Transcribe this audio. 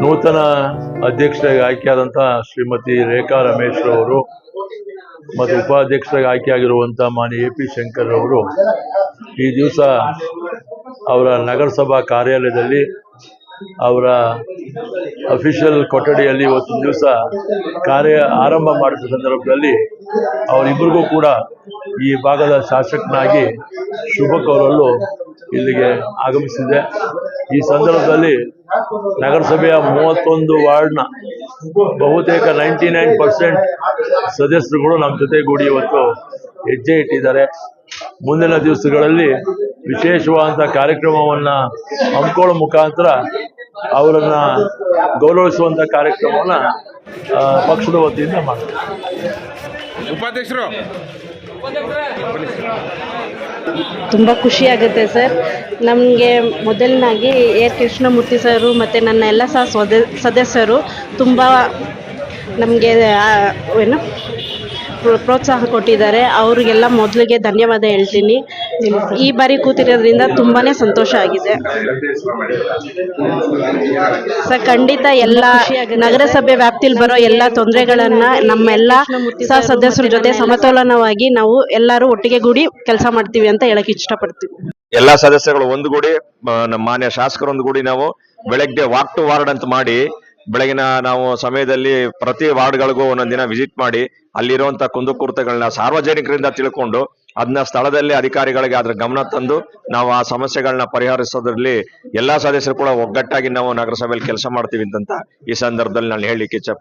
ನೂತನ ಅಧ್ಯಕ್ಷರಾಗಿ ಆಯ್ಕೆಯಾದಂಥ ಶ್ರೀಮತಿ ರೇಖಾ ರಮೇಶ್ ಅವರು ಮತ್ತು ಉಪಾಧ್ಯಕ್ಷರಾಗಿ ಆಯ್ಕೆಯಾಗಿರುವಂಥ ಮಾನ್ಯ ಎ ಪಿ ಶಂಕರ್ ಅವರು ಈ ದಿವಸ ಅವರ ನಗರಸಭಾ ಕಾರ್ಯಾಲಯದಲ್ಲಿ ಅವರ ಅಫಿಷಿಯಲ್ ಕೊಠಡಿಯಲ್ಲಿ ಇವತ್ತು ದಿವಸ ಕಾರ್ಯ ಆರಂಭ ಮಾಡಿದ ಸಂದರ್ಭದಲ್ಲಿ ಅವರಿಬ್ಬರಿಗೂ ಕೂಡ ಈ ಭಾಗದ ಶಾಸಕನಾಗಿ ಶುಭ ಕೌರಲ್ಲು ಇಲ್ಲಿಗೆ ಆಗಮಿಸಿದೆ. ಈ ಸಂದರ್ಭದಲ್ಲಿ ನಗರಸಭೆಯ ಮೂವತ್ತೊಂದು ವಾರ್ಡ್ನ ಬಹುತೇಕ ನೈಂಟಿ ನೈನ್ ಪರ್ಸೆಂಟ್ ಸದಸ್ಯರುಗಳು ನಮ್ಮ ಜೊತೆಗೂಡಿ ಇವತ್ತು ಹೆಜ್ಜೆ ಇಟ್ಟಿದ್ದಾರೆ. ಮುಂದಿನ ದಿವಸಗಳಲ್ಲಿ ವಿಶೇಷವಾದಂಥ ಕಾರ್ಯಕ್ರಮವನ್ನು ಹಮ್ಮಿಕೊಳ್ಳೋ ಮುಖಾಂತರ ಅವರನ್ನ ಗೌರವಿಸುವಂತ ಕಾರ್ಯಕ್ರಮವನ್ನ ಪಕ್ಷದ ವತಿಯಿಂದ ಮಾಡ್ತಾರೆ ಉಪಾಧ್ಯಕ್ಷರು. ತುಂಬ ಖುಷಿ ಆಗುತ್ತೆ ಸರ್. ನಮಗೆ ಮೊದಲನಾಗಿ ಎ. ಕೃಷ್ಣಮೂರ್ತಿ ಸರು ಮತ್ತು ನನ್ನ ಎಲ್ಲ ಸಹ ಸದ ಸದಸ್ಯರು ತುಂಬ ನಮಗೆ ಏನು ಪ್ರೋತ್ಸಾಹ ಕೊಟ್ಟಿದ್ದಾರೆ. ಅವರಿಗೆಲ್ಲ ಮೊದಲಿಗೆ ಧನ್ಯವಾದ ಹೇಳ್ತೀನಿ. ಈ ಬಾರಿ ಕೂತಿರೋದ್ರಿಂದ ತುಂಬಾ ಸಂತೋಷ ಆಗಿದೆ. ಸರ್ ಖಂಡಿತ ಎಲ್ಲ ನಗರಸಭೆ ವ್ಯಾಪ್ತಿಲಿ ಬರೋ ಎಲ್ಲ ತೊಂದರೆಗಳನ್ನ ನಮ್ಮೆಲ್ಲ ಸಹ ಸದಸ್ಯರ ಜೊತೆ ಸಮತೋಲನವಾಗಿ ನಾವು ಎಲ್ಲರೂ ಒಟ್ಟಿಗೆ ಗೂಡಿ ಕೆಲಸ ಮಾಡ್ತೀವಿ ಅಂತ ಹೇಳಕ್ ಇಷ್ಟಪಡ್ತೀವಿ. ಎಲ್ಲಾ ಸದಸ್ಯಗಳು ಒಂದುಗೂಡಿ ನಮ್ಮ ಮಾನ್ಯ ಶಾಸಕರು ಗೂಡಿ ನಾವು ಬೆಳಗ್ಗೆ ವಾಕ್ ಟು ವಾರ್ಡ್ ಅಂತ ಮಾಡಿ ಬೆಳಗಿನ ನಾವು ಸಮಯದಲ್ಲಿ ಪ್ರತಿ ವಾರ್ಡ್ಗಳಿಗೂ ಒಂದೊಂದು ದಿನ ವಿಸಿಟ್ ಮಾಡಿ ಅಲ್ಲಿರುವಂತ ಕುಂದುಕೊರತೆಗಳನ್ನ ಸಾರ್ವಜನಿಕರಿಂದ ತಿಳ್ಕೊಂಡು ಅದನ್ನ ಸ್ಥಳದಲ್ಲಿ ಅಧಿಕಾರಿಗಳಿಗೆ ಅದ್ರ ಗಮನ ತಂದು ನಾವು ಆ ಸಮಸ್ಯೆಗಳನ್ನ ಪರಿಹರಿಸೋದ್ರಲ್ಲಿ ಎಲ್ಲಾ ಸದಸ್ಯರು ಕೂಡ ಒಗ್ಗಟ್ಟಾಗಿ ನಾವು ನಗರಸಭೆಯಲ್ಲಿ ಕೆಲಸ ಮಾಡ್ತೀವಿ ಅಂತ ಈ ಸಂದರ್ಭದಲ್ಲಿ ನಾನು ಹೇಳಲಿಕ್ಕೆ ಇಚ್ಛೆ